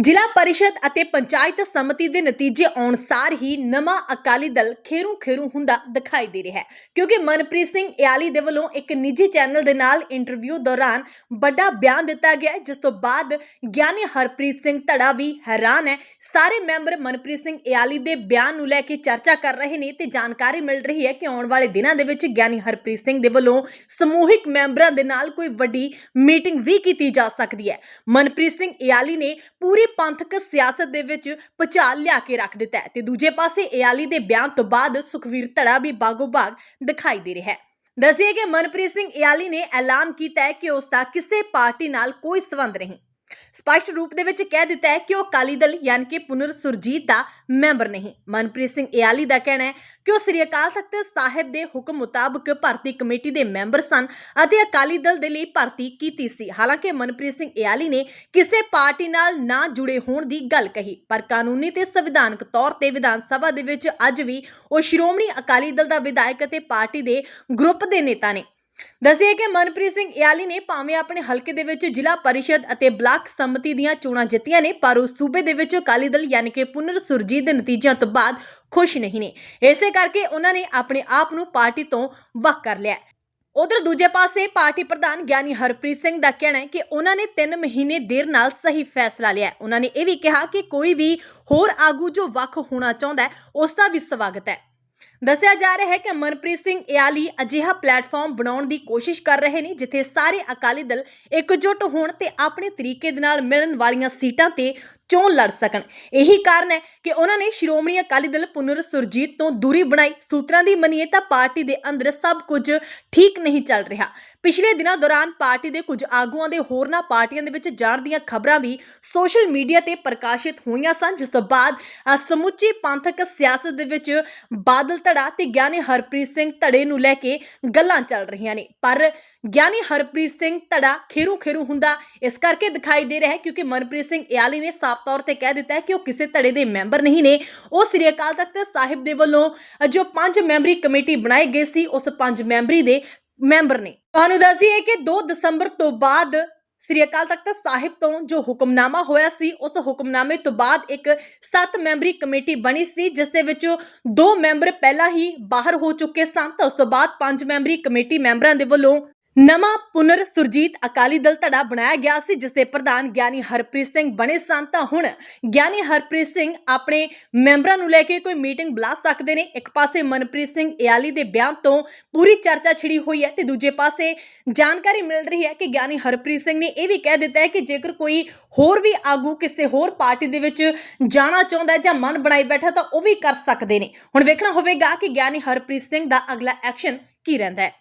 ਜ਼ਿਲ੍ਹਾ ਪਰਿਸ਼ਦ ਅਤੇ ਪੰਚਾਇਤ ਸਮਿਤੀ ਦੇ ਨਤੀਜੇ ਆਉਣ ਸਾਰ ਹੀ ਨਵਾਂ ਅਕਾਲੀ ਦਲ ਖੇਰੂ ਖੇਰੂ ਹੁੰਦਾ ਦਿਖਾਈ ਦੇ ਰਿਹਾ ਹੈ। ਕਿਉਂਕਿ ਮਨਪ੍ਰੀਤ ਸਿੰਘ ਇਆਲੀ ਦੇ ਵੱਲੋਂ ਇੱਕ ਨਿੱਜੀ ਚੈਨਲ ਦੇ ਨਾਲ ਇੰਟਰਵਿਊ ਦੌਰਾਨ ਵੱਡਾ ਬਿਆਨ ਦਿੱਤਾ ਗਿਆ ਹੈ, ਜਿਸ ਤੋਂ ਬਾਅਦ ਗਿਆਨੀ ਹਰਪ੍ਰੀਤ ਸਿੰਘ ਧੜਾ ਵੀ ਹੈਰਾਨ ਹੈ। ਸਾਰੇ ਮੈਂਬਰ ਮਨਪ੍ਰੀਤ ਸਿੰਘ ਇਆਲੀ ਦੇ ਬਿਆਨ ਨੂੰ ਲੈ ਕੇ ਚਰਚਾ ਕਰ ਰਹੇ ਨੇ ਤੇ ਜਾਣਕਾਰੀ ਮਿਲ ਰਹੀ ਹੈ ਕਿ ਆਉਣ ਵਾਲੇ ਦਿਨਾਂ ਦੇ ਵਿੱਚ ਗਿਆਨੀ ਹਰਪ੍ਰੀਤ ਸਿੰਘ ਦੇ ਵੱਲੋਂ ਸਮੂਹਿਕ ਮੈਂਬਰਾਂ ਦੇ ਨਾਲ ਕੋਈ ਵੱਡੀ ਮੀਟਿੰਗ ਵੀ ਕੀਤੀ ਜਾ ਸਕਦੀ ਹੈ। ਮਨਪ੍ਰੀਤ ਸਿੰਘ ਇਆਲੀ ਨੇ ਪੂਰੀ ਪੰਥਕ ਸਿਆਸਤ ਦੇ ਵਿੱਚ ਭੁਚਾਲ ਲਿਆ ਕੇ ਰੱਖ ਦਿੱਤਾ ਹੈ ਤੇ ਦੂਜੇ ਪਾਸੇ ਇਆਲੀ ਦੇ ਬਿਆਨ ਤੋਂ ਬਾਅਦ ਸੁਖਵੀਰ ਧੜਾ ਵੀ ਬਾਗੋ ਬਾਗ ਦਿਖਾਈ ਦੇ ਰਿਹਾ ਹੈ। ਦੱਸਿਏ ਕਿ ਮਨਪ੍ਰੀਤ ਸਿੰਘ ਇਆਲੀ ਨੇ ਐਲਾਨ ਕੀਤਾ ਹੈ ਕਿ ਉਸ ਦਾ ਕਿਸੇ ਪਾਰਟੀ ਨਾਲ ਕੋਈ ਸਬੰਧ ਨਹੀਂ। ਸਪਸ਼ਟ ਰੂਪ ਦੇ ਵਿੱਚ ਕਹਿ ਦਿੱਤਾ ਹੈ ਕਿ ਉਹ ਅਕਾਲੀ ਦਲ ਯਾਨੀ ਕਿ ਪੁਨਰ ਸੁਰਜੀਤ ਦਾ ਮੈਂਬਰ ਨਹੀਂ। ਮਨਪ੍ਰੀਤ ਸਿੰਘ ਇਆਲੀ ਦਾ ਕਹਿਣਾ ਹੈ ਕਿ ਉਹ ਸ੍ਰੀ ਅਕਾਲ ਤਖਤ ਸਾਹਿਬ ਦੇ ਹੁਕਮ ਮੁਤਾਬਕ ਭਰਤੀ ਕਮੇਟੀ ਦੇ ਮੈਂਬਰ ਸਨ ਅਤੇ ਅਕਾਲੀ ਦਲ ਦੇ ਲਈ ਭਰਤੀ ਕੀਤੀ ਸੀ। ਹਾਲਾਂਕਿ ਮਨਪ੍ਰੀਤ ਸਿੰਘ ਇਆਲੀ ਨੇ ਕਿਸੇ ਪਾਰਟੀ ਨਾਲ ਨਾ ਜੁੜੇ ਹੋਣ ਦੀ ਗੱਲ ਕਹੀ, ਪਰ ਕਾਨੂੰਨੀ ਤੇ ਸੰਵਿਧਾਨਕ ਤੌਰ ਤੇ ਵਿਧਾਨ ਸਭਾ ਦੇ ਵਿੱਚ ਅੱਜ ਵੀ ਉਹ ਸ਼੍ਰੋਮਣੀ ਅਕਾਲੀ ਦਲ ਦਾ ਵਿਧਾਇਕ ਅਤੇ ਪਾਰਟੀ ਦੇ ਗਰੁੱਪ ਦੇ ਨੇਤਾ ਨੇ। ਦੱਸਿਆ ਕਿ ਮਨਪ੍ਰੀਤ ਸਿੰਘ ਇਆਲੀ ਨੇ ਭਾਵੇਂ ਆਪਣੇ ਹਲਕੇ ਦੇ ਵਿੱਚ ਜ਼ਿਲ੍ਹਾ ਪਰਿਸ਼ਦ ਅਤੇ ਬਲਾਕ ਸੰਮਤੀ ਦੀਆਂ ਚੋਣਾਂ ਜਿੱਤੀਆਂ ਨੇ, ਪਰ ਉਹ ਸੂਬੇ ਦੇ ਵਿੱਚ ਅਕਾਲੀ ਦਲ ਯਾਨੀ ਕਿ ਪੁਨਰ ਸੁਰਜੀਤ ਦੇ ਨਤੀਜਿਆਂ ਤੋਂ ਬਾਅਦ ਖੁਸ਼ ਨਹੀਂ ਨੇ। ਇਸੇ ਕਰਕੇ ਉਹਨਾਂ ਨੇ ਆਪਣੇ ਆਪ ਨੂੰ ਪਾਰਟੀ ਤੋਂ ਵੱਖ ਕਰ ਲਿਆ। ਉਧਰ ਦੂਜੇ ਪਾਸੇ ਪਾਰਟੀ ਪ੍ਰਧਾਨ ਗਿਆਨੀ ਹਰਪ੍ਰੀਤ ਸਿੰਘ ਦਾ ਕਹਿਣਾ ਹੈ ਕਿ ਉਹਨਾਂ ਨੇ 3 ਮਹੀਨੇ ਦੇਰ ਨਾਲ ਸਹੀ ਫੈਸਲਾ ਲਿਆ ਉਹਨਾਂ ਨੇ ਇਹ ਵੀ ਕਿਹਾ ਕਿ ਕੋਈ ਵੀ ਹੋਰ ਆਗੂ ਜੋ ਵੱਖ ਹੋਣਾ ਚਾਹੁੰਦਾ ਹੈ, ਉਸ ਦਾ ਵੀ ਸਵਾਗਤ ਹੈ। ਦੱਸਿਆ ਜਾ ਰਿਹਾ ਹੈ ਕਿ ਮਨਪ੍ਰੀਤ ਸਿੰਘ ਇਆਲੀ ਅਜਿਹਾ ਪਲੇਟਫਾਰਮ ਬਣਾਉਣ ਦੀ ਕੋਸ਼ਿਸ਼ ਕਰ ਰਹੇ ਨੇ, ਜਿੱਥੇ ਸਾਰੇ ਅਕਾਲੀ ਦਲ ਇਕਜੁੱਟ ਹੋਣ ਤੇ ਆਪਣੇ ਤਰੀਕੇ ਦੇ ਨਾਲ ਮਿਲਣ ਵਾਲੀਆਂ ਸੀਟਾਂ ਤੇ ਚੋਣ ਲੜ ਸਕਣ। ਇਹੀ ਕਾਰਨ ਹੈ ਕਿ ਉਹਨਾਂ ਨੇ ਸ਼੍ਰੋਮਣੀ ਅਕਾਲੀ ਦਲ ਪੁਨਰ ਸੁਰਜੀਤ ਤੋਂ ਦੂਰੀ ਬਣਾਈ। ਸੂਤਰਾਂ ਦੀ ਮੰਨੀਏ ਤਾਂ ਪਾਰਟੀ ਦੇ ਅੰਦਰ ਸਭ ਕੁਝ ਠੀਕ ਨਹੀਂ ਚੱਲ ਰਿਹਾ। ਪਿਛਲੇ ਦਿਨਾਂ ਦੌਰਾਨ ਪਾਰਟੀ ਦੇ ਕੁਝ ਆਗੂਆਂ ਦੇ ਹੋਰਨਾਂ ਪਾਰਟੀਆਂ ਦੇ ਵਿੱਚ ਜਾਣ ਦੀਆਂ ਖਬਰਾਂ ਵੀ ਸੋਸ਼ਲ ਮੀਡੀਆ ਤੇ ਪ੍ਰਕਾਸ਼ਿਤ ਹੋਈਆਂ ਸਨ। ਜਿਸ ਤੋਂ ਬਾਅਦ ਸਮੁੱਚੀ ਪੰਥਕ ਸਿਆਸਤ ਦੇ ਵਿੱਚ ਬਾਦਲ ਧੜਾ ਤੇ ਗਿਆਨੀ ਹਰਪ੍ਰੀਤ ਸਿੰਘ ਧੜੇ ਨੂੰ ਲੈ ਕੇ ਗੱਲਾਂ ਚੱਲ ਰਹੀਆਂ ਨੇ। ਪਰ ਗਿਆਨੀ ਹਰਪ੍ਰੀਤ ਸਿੰਘ ਧੜਾ ਖੇਰੂ ਖੇਰੂ ਹੁੰਦਾ ਇਸ ਕਰਕੇ ਦਿਖਾਈ ਦੇ ਰਿਹਾ ਹੈ ਕਿਉਂਕਿ ਮਨਪ੍ਰੀਤ ਸਿੰਘ ਇਆਲੀ ਨੇ ਸਾਫ਼ ਤੌਰ ਤੇ ਕਹਿ ਦਿੱਤਾ ਹੈ ਕਿ ਉਹ ਕਿਸੇ ਧੜੇ ਦੇ ਮੈਂਬਰ ਨਹੀਂ ਨੇ। ਉਹ ਸ੍ਰੀ ਅਕਾਲ ਤਖਤ ਸਾਹਿਬ ਦੇ ਵੱਲੋਂ ਜੋ ਪੰਜ ਮੈਂਬਰੀ ਕਮੇਟੀ ਬਣਾਈ ਗਈ ਸੀ, ਉਸ ਪੰਜ ਮੈਂਬਰੀ ਦੇ ਮੈਂਬਰ ਨੇ। ਤੁਹਾਨੂੰ ਦੱਸੀਏ ਕਿ 2 ਦਸੰਬਰ ਤੋਂ ਬਾਅਦ ਸ੍ਰੀ ਅਕਾਲ ਤਖਤ ਸਾਹਿਬ ਤੋਂ ਜੋ ਹੁਕਮਨਾਮਾ ਹੋਇਆ ਸੀ, ਉਸ ਹੁਕਮਨਾਮੇ ਤੋਂ ਬਾਅਦ ਇੱਕ 7 ਮੈਂਬਰੀ ਕਮੇਟੀ ਬਣੀ ਸੀ, ਜਿਸ ਦੇ ਵਿੱਚ ਦੋ ਮੈਂਬਰ ਪਹਿਲਾਂ ਹੀ ਬਾਹਰ ਹੋ ਚੁੱਕੇ ਸਨ, ਤਾਂ ਉਸ ਤੋਂ ਬਾਅਦ ਪੰਜ ਮੈਂਬਰੀ ਕਮੇਟੀ ਮੈਂਬਰਾਂ ਦੇ ਵੱਲੋਂ ਨਵਾਂ ਪੁਨਰ ਸੁਰਜੀਤ ਅਕਾਲੀ ਦਲ ਧੜਾ ਬਣਾਇਆ ਗਿਆ ਸੀ ਜਿਸ ਦੇ ਪ੍ਰਧਾਨ ਗਿਆਨੀ ਹਰਪ੍ਰੀਤ ਸਿੰਘ ਬਣੇ ਸਨ। ਤਾਂ ਹੁਣ ਗਿਆਨੀ ਹਰਪ੍ਰੀਤ ਸਿੰਘ ਆਪਣੇ ਮੈਂਬਰਾਂ ਨੂੰ ਲੈ ਕੇ ਕੋਈ ਮੀਟਿੰਗ ਬੁਲਾ ਸਕਦੇ ਨੇ। ਇੱਕ ਪਾਸੇ ਮਨਪ੍ਰੀਤ ਸਿੰਘ ਇਆਲੀ ਦੇ ਬਿਆਨ ਤੋਂ ਪੂਰੀ ਚਰਚਾ ਛਿੜੀ ਹੋਈ ਹੈ ਤੇ ਦੂਜੇ ਪਾਸੇ ਜਾਣਕਾਰੀ ਮਿਲ ਰਹੀ ਹੈ ਕਿ ਗਿਆਨੀ ਹਰਪ੍ਰੀਤ ਸਿੰਘ ਨੇ ਇਹ ਵੀ ਕਹਿ ਦਿੱਤਾ ਹੈ ਕਿ ਜੇਕਰ ਕੋਈ ਹੋਰ ਵੀ ਆਗੂ ਕਿਸੇ ਹੋਰ ਪਾਰਟੀ ਦੇ ਵਿੱਚ ਜਾਣਾ ਚਾਹੁੰਦਾ ਹੈ ਜਾਂ ਮਨ ਬਣਾਈ ਬੈਠਾ ਤਾਂ ਉਹ ਵੀ ਕਰ ਸਕਦੇ ਨੇ। ਹੁਣ ਵੇਖਣਾ ਹੋਵੇਗਾ ਕਿ ਗਿਆਨੀ ਹਰਪ੍ਰੀਤ ਸਿੰਘ ਦਾ ਅਗਲਾ ਐਕਸ਼ਨ ਕੀ ਰਹਿੰਦਾ ਹੈ।